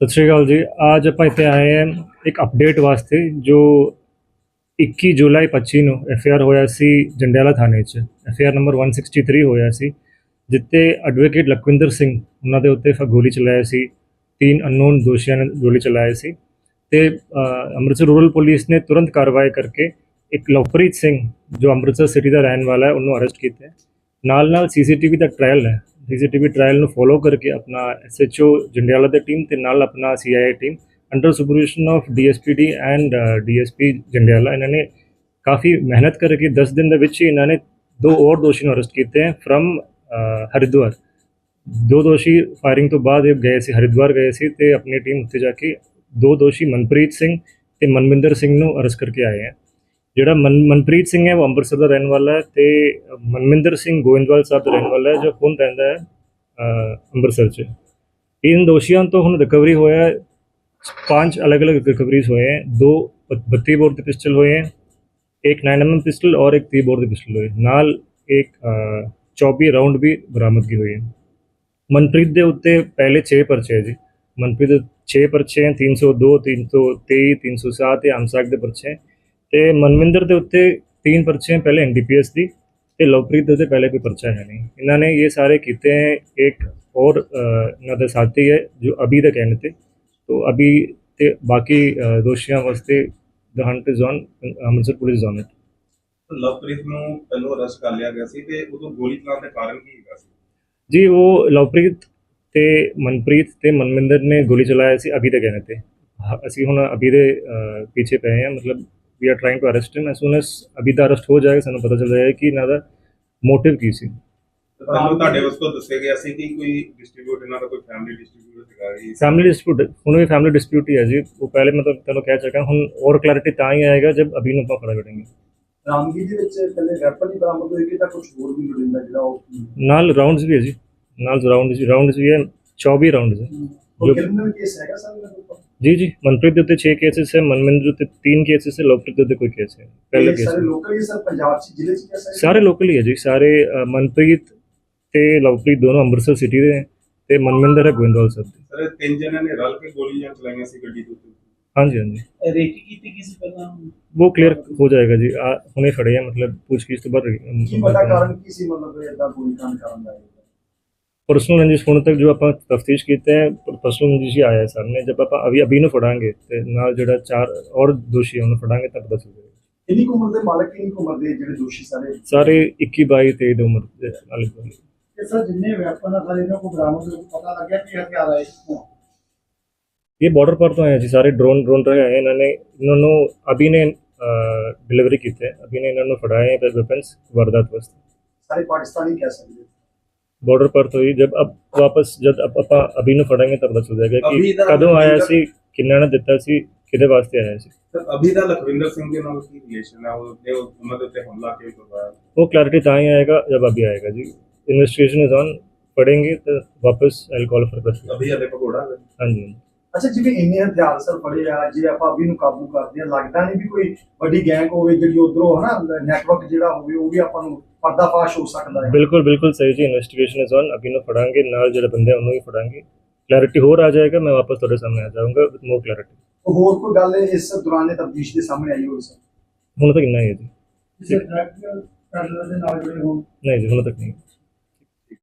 ਸਤਿ ਸ਼੍ਰੀ ਅਕਾਲ ਜੀ। ਅੱਜ ਆਪਾਂ ਇੱਥੇ ਆਏ ਹਾਂ ਇੱਕ ਅਪਡੇਟ ਵਾਸਤੇ ਜੋ 21 ਜੁਲਾਈ 25 ਨੂੰ ਐਫਆਰ ਹੋਇਆ ਸੀ ਜੰਡਿਆਲਾ ਥਾਣੇ 'ਚ। ਐਫਆਰ ਨੰਬਰ 163 ਹੋਇਆ ਸੀ ਜਿੱਤੇ ਐਡਵੋਕੇਟ ਲਖਵਿੰਦਰ ਸਿੰਘ ਉਹਨਾਂ ਦੇ ਉੱਤੇ ਫ- ਗੋਲੀ ਚਲਾਇਆ ਸੀ, ਤਿੰਨ ਅਨਨੋਨ ਦੋਸ਼ੀਆਂ ਨੇ ਗੋਲੀ ਚਲਾਇਆ ਸੀ ਤੇ ਅੰਮ੍ਰਿਤਸਰ ਰੂਰਲ ਪੁਲਿਸ ਨੇ ਤੁਰੰਤ ਕਾਰਵਾਈ ਕਰਕੇ ਇੱਕ ਲਵਪ੍ਰੀਤ ਸਿੰਘ ਜੋ ਅੰਮ੍ਰਿਤਸਰ ਸਿਟੀ ਦਾ ਰਹਿਣ ਵਾਲਾ ਹੈ, ਉਹਨੂੰ ਅਰੈਸਟ ਕੀਤਾ ਹੈ। ਨਾਲ ਨਾਲ ਸੀਸੀਟੀਵੀ ਦਾ ਟ੍ਰਾਇਲ ਹੈ। ਸੀਸੀਟੀਵੀ ਟ੍ਰਾਇਲ ਨੂੰ ਫੋਲੋ ਕਰਕੇ ਆਪਣਾ ਐਸਐਚਓ ਜੰਡਿਆਲਾ ਦੀ ਟੀਮ ਤੇ ਨਾਲ ਆਪਣਾ CIA team under supervision of DSPD and DSP Jandiala. ਇਹਨਾਂ ਨੇ ਕਾਫੀ ਮਿਹਨਤ ਕਰਕੇ 10 ਦਿਨ ਦੇ ਵਿੱਚ ਹੀ ਇਹਨਾਂ ਨੇ ਦੋ ਹੋਰ ਦੋਸ਼ੀ ਨੂੰ ਅਰੈਸਟ ਕੀਤੇ ਹੈ ਫਰਮ uh, ਹਰਿਦੁਆਰ। ਦੋ ਦੋਸ਼ੀ ਫਾਇਰਿੰਗ ਤੋਂ ਬਾਅਦ ਇਹ ਗਏ ਸੀ, ਹਰਿਦੁਆਰ ਗਏ ਸੀ ਤੇ ਆਪਣੀ ਟੀਮ ਉੱਤੇ ਜਾ ਕੇ ਦੋ ਦੋਸ਼ੀ ਮਨਪ੍ਰੀਤ ਸਿੰਘ ਤੇ ਮਨਮਿੰਦਰ ਸਿੰਘ ਨੂੰ ਅਰੈਸਟ ਕਰਕੇ ਆਏ ਹੈ। ਜਿਹੜਾ ਮਨ ਮਨਪ੍ਰੀਤ ਸਿੰਘ ਹੈ ਉਹ ਅੰਮ੍ਰਿਤਸਰ ਦਾ ਰਹਿਣ ਵਾਲਾ ਹੈ ਤੇ ਮਨਮਿੰਦਰ ਸਿੰਘ ਗੋਇੰਦਵਾਲ ਸਾਹਿਬ ਦਾ ਰਹਿਣ ਵਾਲਾ ਹੈ ਜੋ ਹੁਣ ਰਹਿੰਦਾ ਹੈ ਅ, ਅੰਮ੍ਰਿਤਸਰ 'ਚ ਇਨ ਦੋਸ਼ੀਆਂ ਤੋਂ ਹੁਣ ਰਿਕਵਰੀ ਹੋਇਆ ਹੈ पांच अलग अलग रिकवरीज हुए हैं दो बत्ती बोर के पिस्टल हुए हैं एक नाइन एम पिस्टल और एक ती बोर के पिस्टल हुए नाल एक चौबी राउंड भी ਬਰਾਮਦਗੀ ਹੋਈ ਹੈ ਮਨਪ੍ਰੀਤ ਦੇ ਉੱਤੇ ਪਹਿਲੇ 6 ਪਰਚੇ ਹੈ ਜੀ ਮਨਪ੍ਰੀਤ ਦੇ 6 ਪਰਚੇ ਹੈ 302 323 307 ਤੇ ਅਮਸਾਕ ਦੇ ਪਰਚੇ ਹੈ ਤੇ ਮਨਮਿੰਦਰ ਦੇ ਉੱਤੇ ਤਿੰਨ ਪਰਚੇ ਹੈ ਪਹਿਲੇ ਐਨਡੀਪੀਐਸ ਦੀ ਤੇ ਲਵਪ੍ਰੀਤ ਦੇ ਉੱਤੇ ਪਹਿਲੇ ਕੋਈ ਪਰਚਾ ਹੈ ਨਹੀਂ ਇਹਨਾਂ ਨੇ ਇਹ ਸਾਰੇ ਕੀਤੇ ਹੈ ਇੱਕ और अ, ਇਹਨਾਂ ਦਾ ਸਾਥੀ ਹੈ ਜੋ ਅਭੀ ਦਾ ਕਹਿਣੇ ਤੇ तो अभी ते बाकी अ, दोषियों वास्ते the hunt is on Amritsar police is on it Lovepreet ਨੂੰ ਪਹਿਲੋਂ ਅਰੈਸਟ ਕਰ ਲਿਆ ਗਿਆ ਸੀ ਤੇ ਉਦੋਂ ਗੋਲੀ ਚਲਾਉਣ ਦਾ ਕਾਰਨ ਕੀ ਹੈਗਾ ਸੀ ਜੀ ਉਹ ਲਵਪ੍ਰੀਤ ਤੇ ਮਨਪ੍ਰੀਤ ਤੇ ਮਨਮਿੰਦਰ ਨੇ ਗੋਲੀ ਚਲਾਇਆ ਸੀ ਅਭੀ ਦੇ ਕਹਿਣੇ ਤੇ ਹ- ਅਸੀਂ ਹੁਣ ਅਭੀ ਦੇ ਅ, ਪਿੱਛੇ ਪਏ ਹਾਂ ਮਤਲਬ we are trying to arrest him as soon as ਅਭੀ ਦਾ ਅਰੈਸਟ ਹੋ ਜਾਏਗਾ ਸਾਨੂੰ ਪਤਾ ਚੱਲ ਜਾਏਗਾ ਕਿ ਇਹਨਾਂ ਦਾ ਮੋਟਿਵ ਕੀ ਸੀ। ਤੁਹਾਨੂੰ ਤੁਹਾਡੇ ਵੱਲੋਂ ਦੱਸਿਆ ਗਿਆ ਸੀ ਕਿ ਕੋਈ ਡਿਸਟ੍ਰੀਬਿਊਟ ਇਹਨਾਂ ਦਾ ਕੋਈ ਫੈਮਿਲੀ ਡਿਸਟ੍ਰੀਬਿਊਟ ਹੈਗਾ ਜੀ ਫੈਮਿਲੀ ਡਿਸਪਿਊਟ ਹੁਣ ਵੀ ਫੈਮਿਲੀ ਡਿਸਪਿਊਟ ਹੀ ਹੈ ਜੀ। ਉਹ ਪਹਿਲੇ ਮੈਂ ਤੁਹਾਨੂੰ ਕਹਿ ਚੁੱਕਾ ਹੁਣ ਔਰ ਕਲੈਰਿਟੀ ਤਾਂ ਹੀ ਆਏਗਾ ਜਬ ਅਭੀ ਨੂੰ ਆਪਾਂ ਖੜਾ ਕਰਾਂਗੇ ਰਾਮਗੀ ਦੇ ਵਿੱਚ ਪਹਿਲੇ ਵੈਪਨ ਹੀ ਬਰਾਮਦ ਹੋਏ ਕਿ ਤਾਂ ਕੁਝ ਹੋਰ ਵੀ ਲੋੜਿੰਦਾ ਜਿਹੜਾ ਉਹ ਨਾਲ ਰਾਉਂਡਸ ਵੀ ਹੈ ਜੀ। ਨਾਲ ਰਾਉਂਡਸ ਰਾਉਂਡਸ ਵੀ ਹੈ 24 ਰਾਉਂਡਸ ਹੈ। ਉਹ ਜੋ- ਕ੍ਰਿਮੀਨਲ ਕੇਸ ਹੈਗਾ ਸਰ ਇਹਨਾਂ ਦੇ ਉੱਪਰ ਜੀ ਜੀ ਮਨਪ੍ਰੀਤ ਦੇ ਉੱਤੇ 6 ਕੇਸਿਸ ਹੈ ਮਨਮਿੰਦਰ ਦੇ ਉੱਤੇ 3 ਕੇਸਿਸ ਹੈ ਲਵਪ੍ਰੀਤ ਦੇ ਉੱਤੇ ਕੋਈ ਕੇਸ ਹੈ ਪਹਿਲਾ ਇਹ ਕੇਸ ਸਾਰੇ ਲੋਕਲ ਹੀ ਸਰ? ਪੰਜਾਬ ਚ ਜ਼ਿਲ੍ਹੇ ਚ ਕਿਆ ਸਾਰੇ? ਲੋਕਲ ਹੀ ਹੈ ਜੀ ਸਾਰੇ ਅ, ਮਨਪ੍ਰੀਤ ਤੇ ਲਵਪ੍ਰੀਤ ਦੋਨੋਂ ਅੰਮ੍ਰਿਤਸਰ ਸਿਟੀ ਦੇ ਹੈ ਤੇ ਮਨਮਿੰਦਰ ਹੈ ਗੋਇੰਦਵਾਲ ਸਾਹਿਬ ਦੇ। ਸਰ ਇਹ ਤਿੰਨ ਜਣਿਆਂ ਨੇ ਰਲ ਕੇ ਗੋਲੀਆਂ ਚਲਾਈਆਂ ਸੀ ਗੱਡੀ ਦੇ ਉੱਤੇ। ਹਾਂਜੀ ਹਾਂਜੀ। ਰੇਕੀ ਕੀਤੀ ਕਿਸੇ ਪਹਿਲਾਂ? ਉਹ ਕਲੀਅਰ ਹੋ ਜਾਏਗਾ ਜੀ। ਆ ਹੁਣੇ ਖੜੇ ਆ ਮਤਲਬ ਪੁੱਛਗਿੱਛ ਤੋਂ ਬਾਅਦ ਕੀ ਪਤਾ ਕਾਰਨ ਕੀ ਸੀ ਮਤਲਬ ਇਦਾਂ ਗੋਲੀ ਕਾਂਡ ਕਰਨ ਦਾ ਪਰਸਨਲ ਰੰਜਿਸ਼ ਹੁਣ ਤੱਕ ਜੋ ਆਪਾਂ ਤਫਤੀਸ਼ ਕੀਤੇ ਹੈ ਪਰਸਨਲ ਰੰਜਿਸ਼ ਹੀ ਆਇਆ ਹੈ ਸਾਹਮਣੇ ਜਬ ਆਪਾਂ ਅਭੀ ਅਭੀ ਨੂੰ ਫੜਾਂਗੇ ਤੇ ਨਾਲ ਜਿਹੜਾ ਚਾਰ ਔਰ ਦੋਸ਼ੀ ਹੈ ਉਹਨੂੰ ਫੜਾਂਗੇ ਤਾਂ ਪਤਾ ਚੱਲ ਜਾਏਗਾ ਕਿੰਨੀ ਕੁ ਉਮਰ ਦੇ ਮਾਲਕ ਕਿੰਨੀ ਕੁ ਉਮਰ ਦੇ ਜਿਹੜੇ ਦੋਸ਼ੀ ਸਾਰੇ ਸਾਰੇ 21 22 23 ਦੀ ਉਮਰ ਦੇ ਨਾਲ ਹੀ ਇਹ ਸਰ ਜਿੰਨੇ ਵੈਪਨ ਆ ਸਾਰੇ ਇਹਨਾਂ ਕੋਲ ਬਰਾਮਦ ਹੋਏ, ਪਤਾ ਲੱਗਿਆ ਕਿ ਹਥਿਆਰ ਆਏ ਕਿੱਥੋਂ ये बॉर्डर पर तो आए जी सारे ड्रोन ड्रोन रहे हैं इन्होंने इन्होंने अभी ने डिलीवरी की थे अभी ने इन्होंने फड़ाए हैं वेपन्स वारदात वास्ते ਸਾਰੇ ਪਾਕਿਸਤਾਨੀ ਕਹਿ ਸਕਦੇ बॉर्डर पर तो ही जब अब वापस जब अब ਆਪਾਂ ਅਭੀ ਨੂੰ ਫੜਾਂਗੇ ਤਾਂ ਪਤਾ ਚੱਲ ਜਾਏਗਾ ਅਭੀ ਕਿ ਦਾ- ਕਦੋਂ ਆਇਆ ਅਭੀ ਦਾ- ਸੀ ਕਿੰਨਾ ਨੇ ਦਿੱਤਾ ਸੀ ਕਿਹਦੇ ਵਾਸਤੇ ਆਇਆ ਸੀ ਸਰ ਅਭੀ ਦਾ ਲਖਵਿੰਦਰ ਸਿੰਘ ਦੇ ਨਾਲ ਕੀ ਰਿਲੇਸ਼ਨ ਹੈ ਉਹ ਨੇ ਉਹ- ਉਹਨਾਂ ਦੇ ਉੱਤੇ ਹਮਲਾ ਕਿਉਂ ਕਰਵਾਇਆ वो क्लैरिटी ਤਾਂ ਹੀ ਆਏਗਾ जब अभी आएगा जी इन्वेस्टिगेशन इज ऑन पढ़ेंगे तो वापस आई कॉल फॉर क्वेश्चन ਅਭੀ ਹਲੇ ਭਗੋੜਾ ਹੈ हाँ जी ਅੱਛਾ ਜਿਵੇਂ ਇੰਨੇ ਹਥਿਆਰ ਸਰ ਫੜੇ ਆ ਜੇ ਆਪਾਂ ਅਭੀ ਨੂੰ ਕਾਬੂ ਕਰਦੇ ਆ ਲੱਗਦਾ ਨਹੀਂ ਵੀ ਕੋਈ ਵੱਡੀ ਗੈਂਗ ਹੋਵੇ ਜਿਹੜੀ ਉਧਰੋਂ ਹਨਾ ਨੈਟਵਰਕ ਜਿਹੜਾ ਹੋਵੇ ਉਹ ਵੀ ਆਪਾਂ ਨੂੰ ਪਰਦਾਫਾਸ਼ ਹੋ ਸਕਦਾ ਹੈ। ਬਿਲਕੁਲ ਬਿਲਕੁਲ ਸਹੀ ਜੀ ਇਨਵੈਸਟੀਗੇਸ਼ਨ ਇਜ਼ ਔਨ ਅਭੀ ਨੂੰ ਫੜਾਂਗੇ ਨਾਲ ਜਿਹੜੇ ਬੰਦੇ ਆ ਉਹਨੂੰ ਵੀ ਫੜਾਂਗੇ। ਕਲੈਰਿਟੀ ਹੋਰ ਆ ਜਾਏਗਾ ਮੈਂ ਵਾਪਸ ਤੁਹਾਡੇ ਸਾਹਮਣੇ ਆ ਜਾਊਂਗਾ ਵਿਦ ਮੋਰ ਕਲੈਰਿਟੀ ਹੋਰ ਕੋਈ ਗੱਲ ਇਸ ਦੌਰਾਨ ਤਬਦੀਸ਼ ਦੇ ਸਾਹਮਣੇ ਆਈ ਹੋਵੇ ਸਰ ਹੁਣ ਤੱਕ ਇੰਨਾ ਹੀ ਹੈ ਜੀ। ਕਿਸੇ ਪੈਡਲਰ ਦੇ ਨਾਲ ਜੁੜੇ ਹੋਣ। ਨਹੀਂ ਜੀ ਹੁਣ ਤੱਕ ਨਹੀਂ।